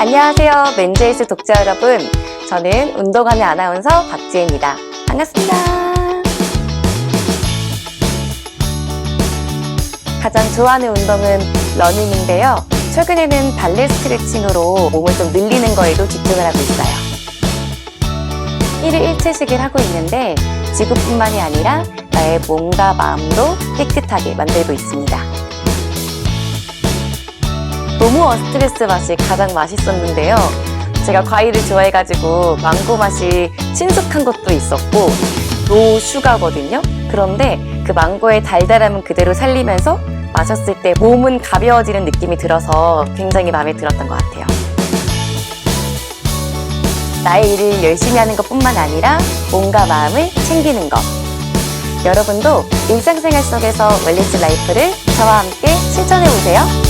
안녕하세요. 맨제이스 독자 여러분. 저는 운동하는 아나운서 박지혜입니다. 반갑습니다. 가장 좋아하는 운동은 러닝인데요. 최근에는 발레 스트레칭으로 몸을 좀 늘리는 거에도 집중을 하고 있어요. 1일 1채식을 하고 있는데 지구뿐만이 아니라 나의 몸과 마음도 깨끗하게 만들고 있습니다. 너무 어스트레스 맛이 가장 맛있었는데요. 제가 과일을 좋아해가지고 망고 맛이 친숙한 것도 있었고 노 슈가거든요. 그런데 그 망고의 달달함은 그대로 살리면서 마셨을 때 몸은 가벼워지는 느낌이 들어서 굉장히 마음에 들었던 것 같아요. 나의 일을 열심히 하는 것 뿐만 아니라 몸과 마음을 챙기는 것. 여러분도 일상생활 속에서 웰니스 라이프를 저와 함께 실천해 보세요.